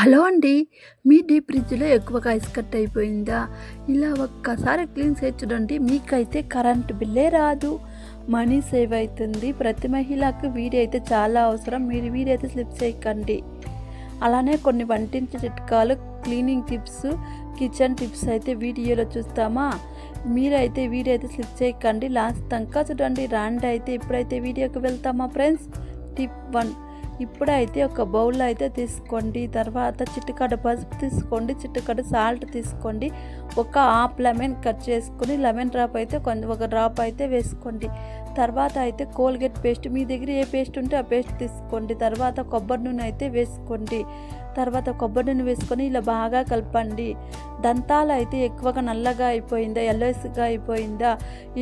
Hello అండి మీ deep ఫ్రిడ్జ్లో ఎక్కువగా ఐస్ కట్ అయిపోయిందా? ఇలా ఒక్కసారి క్లీన్ చేసి చూడండి మీకైతే కరెంట్ బిల్లే రాదు. మనీ సేవ్ అవుతుంది. ప్రతి మహిళకు వీడియో అయితే చాలా అవసరం. మీరు వీడియో అయితే స్లిప్ చేయకండి. అలానే కొన్ని వంటింటి చిట్కాలు క్లీనింగ్ టిప్స్ కిచెన్ టిప్స్ అయితే వీడియోలో చూస్తామా? మీరైతే వీడియో అయితే స్లిప్ చేయకండి. లాస్ట్ దాకా చూడండి. రాండి అయితే ఇప్పుడైతే వీడియోకి వెళ్తామా ఫ్రెండ్స్? Tip one. ఇప్పుడైతే ఒక బౌల్ అయితే తీసుకోండి. తర్వాత చిట్టుకడ పసుపు తీసుకోండి. చిట్టుకడ సాల్ట్ తీసుకోండి. ఒక హాఫ్ లెమన్ కట్ చేసుకొని లెమన్ డ్రాప్ అయితే కొంచెం ఒక డ్రాప్ అయితే వేసుకోండి. తర్వాత అయితే కోల్గేట్ పేస్ట్ మీ దగ్గర ఏ పేస్ట్ ఉంటే ఆ పేస్ట్ తీసుకోండి. తర్వాత కొబ్బరి నూనె అయితే వేసుకోండి. తర్వాత కొబ్బరి నూనె వేసుకొని ఇలా బాగా కలపండి. దంతాలు అయితే ఎక్కువగా నల్లగా అయిపోయిందా ఎల్లోస్గా అయిపోయిందా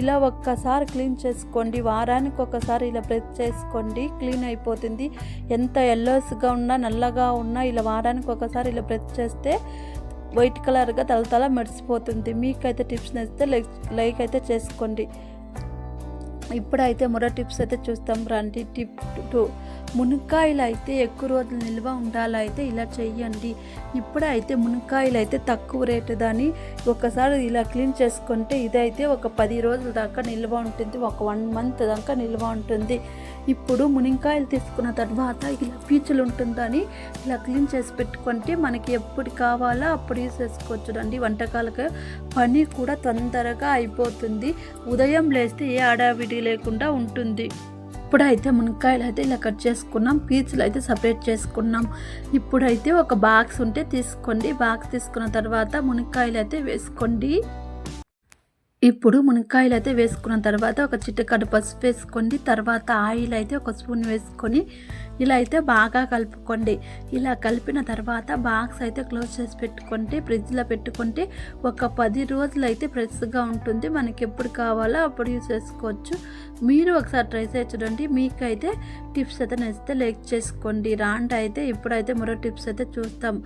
ఇలా ఒక్కసారి క్లీన్ చేసుకోండి. వారానికి ఒకసారి ఇలా ప్రెస్ చేసుకోండి. క్లీన్ అయిపోతుంది. ఎంత ఎల్లోస్గా ఉన్నా నల్లగా ఉన్నా ఇలా వారానికి ఒకసారి ఇలా ప్రెస్ చేస్తే వైట్ కలర్గా తలతల మెరిసిపోతుంది. మీకైతే టిప్స్ నచ్చితే లైక్ లైక్ అయితే చేసుకోండి. ఇప్పుడైతే మరో టిప్స్ అయితే చూస్తాం. రండి టిప్ టూ. మునక్కాయలు అయితే ఎక్కువ రోజులు నిల్వ ఉండాలైతే ఇలా చెయ్యండి. ఇప్పుడైతే మునక్కాయలు అయితే తక్కువ రేటు దాన్ని ఒకసారి ఇలా క్లీన్ చేసుకుంటే ఇదైతే ఒక పది రోజుల దాకా నిల్వ ఉంటుంది. ఒక వన్ మంత్ దాకా నిల్వ ఉంటుంది. ఇప్పుడు మునక్కాయలు తీసుకున్న తర్వాత ఇలా పీచులు ఉంటుందని ఇలా క్లీన్ చేసి పెట్టుకుంటే మనకి ఎప్పుడు కావాలో అప్పుడు యూస్ చేసుకోవచ్చు అండి. వంటకాలకు పని కూడా తొందరగా అయిపోతుంది. ఉదయం లేస్తే ఏ ఆడావిడి లేకుండా ఉంటుంది. ఇప్పుడైతే మునక్కాయలు అయితే ఇలా కట్ చేసుకున్నాం. పీచులు అయితే సపరేట్ చేసుకున్నాం. ఇప్పుడైతే ఒక బాక్స్ ఉంటే తీసుకోండి. బాక్స్ తీసుకున్న తర్వాత మునక్కాయలు అయితే వేసుకోండి. ఇప్పుడు మునక్కాయలు అయితే వేసుకున్న తర్వాత ఒక చిట్టకడ్డ పసుపు వేసుకోండి. తర్వాత ఆయిల్ అయితే ఒక స్పూన్ వేసుకొని ఇలా అయితే బాగా కలుపుకోండి. ఇలా కలిపిన తర్వాత బాక్స్ అయితే క్లోజ్ చేసి పెట్టుకుంటే ఫ్రిడ్జ్లో పెట్టుకుంటే ఒక పది రోజులు అయితే ఫ్రెష్గా ఉంటుంది. మనకి ఎప్పుడు కావాలో అప్పుడు యూస్ చేసుకోవచ్చు. మీరు ఒకసారి ట్రై చేసి చూడండి. మీకైతే టిప్స్ అయితే నచ్చితే లైక్ చేసుకోండి. రాండి అయితే ఇప్పుడైతే మరో టిప్స్ అయితే చూస్తాం.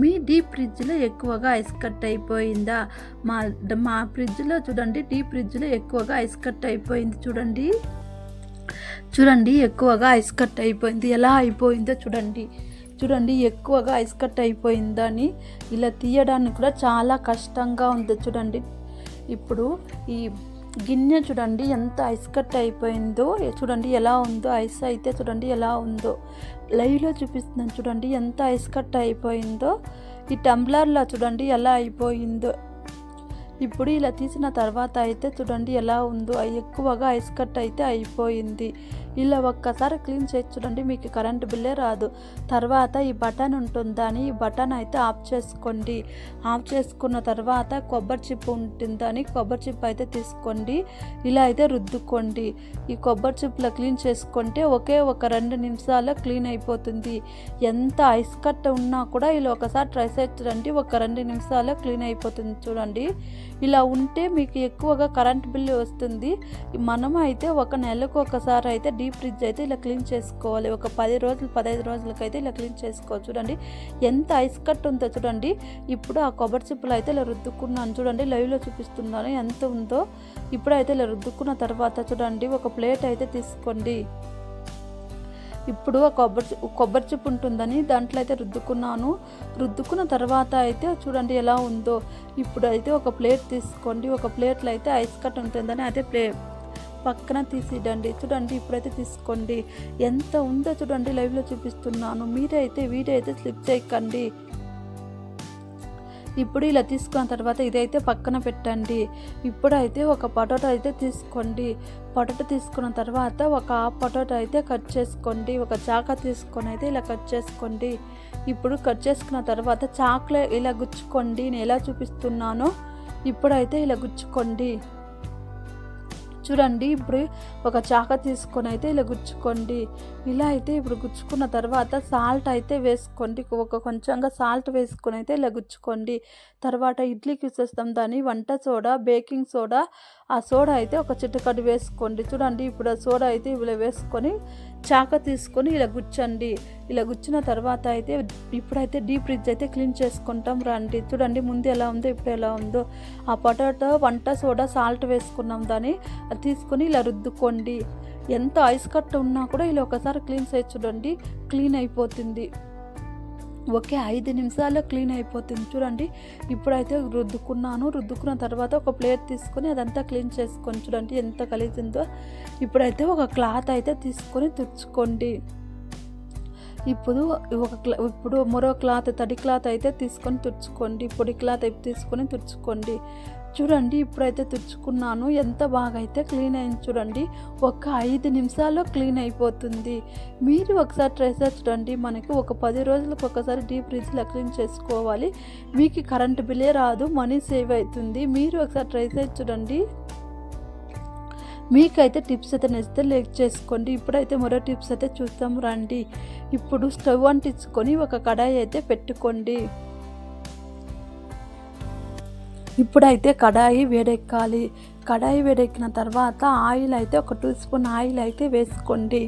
మీ డీప్ ఫ్రిడ్జ్లో ఎక్కువగా ఐస్ కట్ అయిపోయిందా? మా మా ఫ్రిడ్జ్లో చూడండి. డీప్ ఫ్రిడ్జ్లో ఎక్కువగా ఐస్ కట్ అయిపోయింది చూడండి. చూడండి ఎక్కువగా ఐస్ కట్ అయిపోయింది. ఎలా అయిపోయిందో చూడండి. చూడండి ఎక్కువగా ఐస్ కట్ అయిపోయిందని ఇలా తీయడానికి కూడా చాలా కష్టంగా ఉంది చూడండి. ఇప్పుడు ఈ గిన్నె చూడండి ఎంత ఐస్ కట్ అయిపోయిందో చూడండి ఎలా ఉందో ఐస్ అయితే చూడండి ఎలా ఉందో. లైవ్లో చూపిస్తున్నాను చూడండి ఎంత ఐస్ కట్ అయిపోయిందో. ఈ టంబ్లర్లో చూడండి ఎలా అయిపోయిందో. ఇప్పుడు ఇలా తీసిన తర్వాత అయితే చూడండి ఎలా ఉందో ఎక్కువగా ఐస్ కట్ అయితే అయిపోయింది. ఇలా ఒక్కసారి క్లీన్ చేసి చూడండి మీకు కరెంట్ బిల్లే రాదు. తర్వాత ఈ బటన్ ఉంటుందని ఈ బటన్ అయితే ఆఫ్ చేసుకోండి. ఆఫ్ చేసుకున్న తర్వాత కొబ్బరి చిప్ ఉంటుందని కొబ్బరి చిప్ అయితే తీసుకోండి. ఇలా అయితే రుద్దుకోండి. ఈ కొబ్బరి చిప్లో క్లీన్ చేసుకుంటే ఒకే ఒక రెండు నిమిషాల్లో క్లీన్ అయిపోతుంది. ఎంత ఐస్ కట్ ఉన్నా కూడా ఇలా ఒకసారి ట్రై చేసి చూడండి ఒక రెండు నిమిషాల్లో క్లీన్ అయిపోతుంది చూడండి. ఇలా ఉంటే మీకు ఎక్కువగా కరెంట్ బిల్లు వస్తుంది. మనం అయితే ఒక నెలకు ఒకసారి అయితే డీ డీప్ ఫ్రిడ్జ్ అయితే ఇలా క్లీన్ చేసుకోవాలి. ఒక పది రోజులు పదహైదు రోజులకైతే ఇలా క్లీన్ చేసుకోవాలి. చూడండి ఎంత ఐస్ కట్ ఉందో చూడండి. ఇప్పుడు ఆ కొబ్బరి చిప్పులు అయితే ఇలా రుద్దుకున్నాను. చూడండి లైవ్లో చూపిస్తున్నాను ఎంత ఉందో. ఇప్పుడైతే ఇలా రుద్దుకున్న తర్వాత చూడండి ఒక ప్లేట్ అయితే తీసుకోండి. ఇప్పుడు ఆ కొబ్బరి కొబ్బరి చిప్పు ఉంటుందని దాంట్లో అయితే రుద్దుకున్నాను. రుద్దుకున్న తర్వాత అయితే చూడండి ఎలా ఉందో. ఇప్పుడు అయితే ఒక ప్లేట్ తీసుకోండి. ఒక ప్లేట్లో అయితే ఐస్ కట్ ఉంటుందని అదే ప్లే పక్కన తీసిడండి. చూడండి ఇప్పుడైతే తీసుకోండి. ఎంత ఉందో చూడండి లైవ్లో చూపిస్తున్నాను. మీరైతే వీడైతే స్లిప్ చేయకండి. ఇప్పుడు ఇలా తీసుకున్న తర్వాత ఇదైతే పక్కన పెట్టండి. ఇప్పుడైతే ఒక పొటాటో అయితే తీసుకోండి. పొటాటో తీసుకున్న తర్వాత ఒక ఆ పొటాటో అయితే కట్ చేసుకోండి. ఒక చాక తీసుకొని అయితే ఇలా కట్ చేసుకోండి. ఇప్పుడు కట్ చేసుకున్న తర్వాత చాక్లెట్ ఇలా గుచ్చుకోండి. నేను ఎలా చూపిస్తున్నానో ఇప్పుడైతే ఇలా గుచ్చుకోండి. చూడండి ఇప్పుడు ఒక చాక తీసుకొని అయితే ఇలా గుచ్చుకోండి. ఇలా అయితే ఇప్పుడు గుచ్చుకున్న తర్వాత సాల్ట్ అయితే వేసుకోండి. ఒక కొంచెంగా సాల్ట్ వేసుకొని అయితే ఇలా గుచ్చుకోండి. తర్వాత ఇడ్లీకి ఇచ్చేస్తాం దాన్ని వంట సోడా బేకింగ్ సోడా ఆ సోడా అయితే ఒక చిట్టకడ్డు వేసుకోండి. చూడండి ఇప్పుడు ఆ సోడా అయితే ఇలా వేసుకొని చాక తీసుకొని ఇలా గుచ్చండి. ఇలా గుచ్చిన తర్వాత అయితే ఇప్పుడైతే డీప్ ఫ్రిడ్జ్ అయితే క్లీన్ చేసుకుంటాం రండి. చూడండి ముందు ఎలా ఉందో ఇప్పుడు ఎలా ఉందో. ఆ పొటాటో వంట సోడా సాల్ట్ వేసుకున్నాం దాన్ని. అది తీసుకొని ఇలా రుద్దుకోండి. ఎంత ఐస్ కట్ ఉన్నా కూడా ఇలా ఒకసారి క్లీన్ చేసి చూడండి. క్లీన్ అయిపోతుంది. ఒకే ఐదు నిమిషాల్లో క్లీన్ అయిపోతుంది. చూడండి ఇప్పుడైతే రుద్దుకున్నాను. రుద్దుకున్న తర్వాత ఒక ప్లేట్ తీసుకొని అదంతా క్లీన్ చేసుకొని చూడండి ఎంత కలిసిందో. ఇప్పుడైతే ఒక క్లాత్ అయితే తీసుకొని తుడుచుకోండి. ఇప్పుడు ఒక క్లా- ఇప్పుడు మరో క్లాత్ తడి క్లాత్ అయితే తీసుకొని తుడుచుకోండి. పొడి క్లాత్ అయితే తీసుకొని తుడుచుకోండి. చూడండి ఇప్పుడైతే తుడుచుకున్నాను ఎంత బాగా అయితే క్లీన్ అయింది చూడండి. ఒక ఐదు నిమిషాల్లో క్లీన్ అయిపోతుంది. మీరు ఒకసారి ట్రై చేసి చూడండి. మనకి ఒక పది రోజులకు ఒకసారి డీప్ ఫ్రిడ్జ్లో క్లీన్ చేసుకోవాలి. మీకు కరెంట్ బిల్లే రాదు మనీ సేవ్ అవుతుంది. మీరు ఒకసారి ట్రై చేసి చూడండి. మీకైతే టిప్స్ అయితే నచ్చితే లైక్ చేసుకోండి. ఇప్పుడైతే మరో టిప్స్ అయితే చూస్తాం రండి. ఇప్పుడు స్టవ్ అంటించుకొని ఒక కడాయి అయితే పెట్టుకోండి. ఇప్పుడైతే కడాయి వేడెక్కాలి. కడాయి వేడెక్కిన తర్వాత ఆయిల్ అయితే ఒక టూ స్పూన్ ఆయిల్ అయితే వేసుకోండి.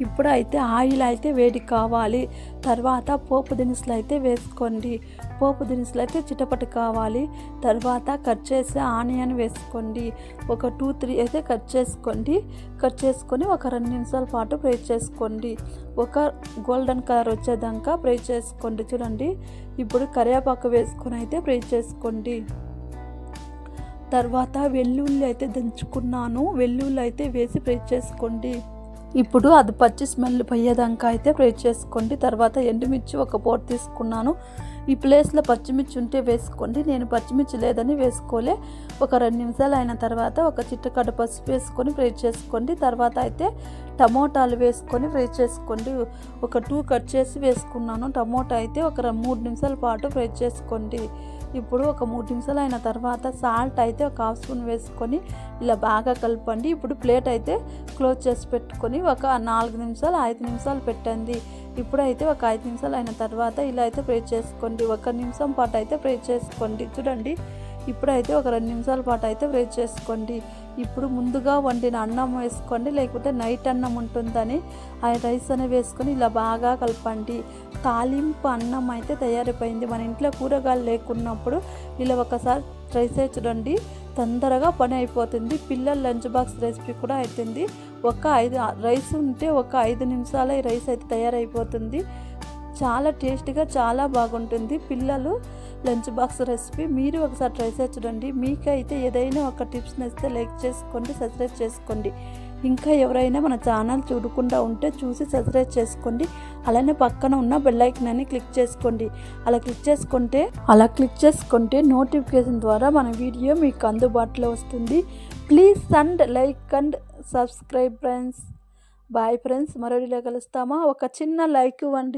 ఇప్పుడైతే ఆయిల్ అయితే వేడి కావాలి. తర్వాత పోపు దినుసులు అయితే వేసుకోండి. పోపు దినుసులు అయితే చిటపట కావాలి. తర్వాత కట్ చేసి ఆనియన్ వేసుకోండి. ఒక టూ త్రీ అయితే కట్ చేసుకోండి. కట్ చేసుకొని ఒక రెండు నిమిషాల పాటు ఫ్రై చేసుకోండి. ఒక గోల్డెన్ కలర్ వచ్చేదాకా ఫ్రై చేసుకోండి. చూడండి. ఇప్పుడు కరివేపాకు వేసుకొని అయితే ఫ్రై చేసుకోండి. తర్వాత వెల్లుల్లి అయితే దంచుకున్నాను. వెల్లుల్లి అయితే వేసి ఫ్రై చేసుకోండి. ఇప్పుడు అది పచ్చి స్మెల్ పోయేదాకా అయితే ఫ్రై చేసుకోండి. తర్వాత ఎండుమిర్చి ఒక పోట్ తీసుకున్నాను. ఈ ప్లేస్లో పచ్చిమిర్చి ఉంటే వేసుకోండి. నేను పచ్చిమిర్చి లేదని వేసుకోలే. ఒక రెండు నిమిషాలు అయిన తర్వాత ఒక చిట్టకడ పసుపు వేసుకొని ఫ్రై చేసుకోండి. తర్వాత అయితే టమోటాలు వేసుకొని ఫ్రై చేసుకోండి. ఒక టూ కట్ చేసి వేసుకున్నాను. టమోటా అయితే ఒక మూడు నిమిషాల పాటు ఫ్రై చేసుకోండి. ఇప్పుడు ఒక మూడు నిమిషాలు అయిన తర్వాత సాల్ట్ అయితే ఒక హాఫ్ స్పూన్ వేసుకొని ఇలా బాగా కలపండి. ఇప్పుడు ప్లేట్ అయితే క్లోజ్ చేసి పెట్టుకొని ఒక నాలుగు నిమిషాలు ఐదు నిమిషాలు పెట్టండి. ఇప్పుడైతే ఒక ఐదు నిమిషాలు అయిన తర్వాత ఇలా అయితే ప్రే చేసుకోండి. ఒక నిమిషం పాటు అయితే ప్రే చేసుకోండి. చూడండి ఇప్పుడైతే ఒక రెండు నిమిషాల పాటు అయితే ప్రే చేసుకోండి. ఇప్పుడు ముందుగా వండిన అన్నం వేసుకోండి లేకపోతే నైట్ అన్నం ఉంటుందని ఆ రైస్ అనేది వేసుకొని ఇలా బాగా కలపండి. తాలింపు అన్నం అయితే తయారైపోయింది. మన ఇంట్లో కూరగాయలు లేకున్నప్పుడు ఇలా ఒకసారి ట్రై చేసి చూడండి. తొందరగా పని అయిపోతుంది. పిల్లల లంచ్ బాక్స్ రెసిపీ కూడా అవుతుంది ఒక ఐదు రైస్ ఉంటే ఒక ఐదు నిమిషాల ఈ రైస్ అయితే తయారైపోతుంది. చాలా టేస్టీగా చాలా బాగుంటుంది. పిల్లలు లంచ్ బాక్స్ రెసిపీ మీరు ఒకసారి ట్రై చేసి చూడండి. మీకైతే ఏదైనా ఒక టిప్స్ నచ్చితే లైక్ చేసుకోండి సబ్స్క్రైబ్ చేసుకోండి. ఇంకా ఎవరైనా మన ఛానల్ చూడకుండా ఉంటే చూసి సబ్స్క్రైబ్ చేసుకోండి. అలానే పక్కన ఉన్న బెల్లైకన్ అని క్లిక్ చేసుకోండి. అలా క్లిక్ చేసుకుంటే అలా క్లిక్ చేసుకుంటే నోటిఫికేషన్ ద్వారా మన వీడియో మీకు అందుబాటులో వస్తుంది. Please and like and subscribe friends. Bye friends మరో కలుస్తామా? ఒక చిన్న లైక్ ఇవ్వండి.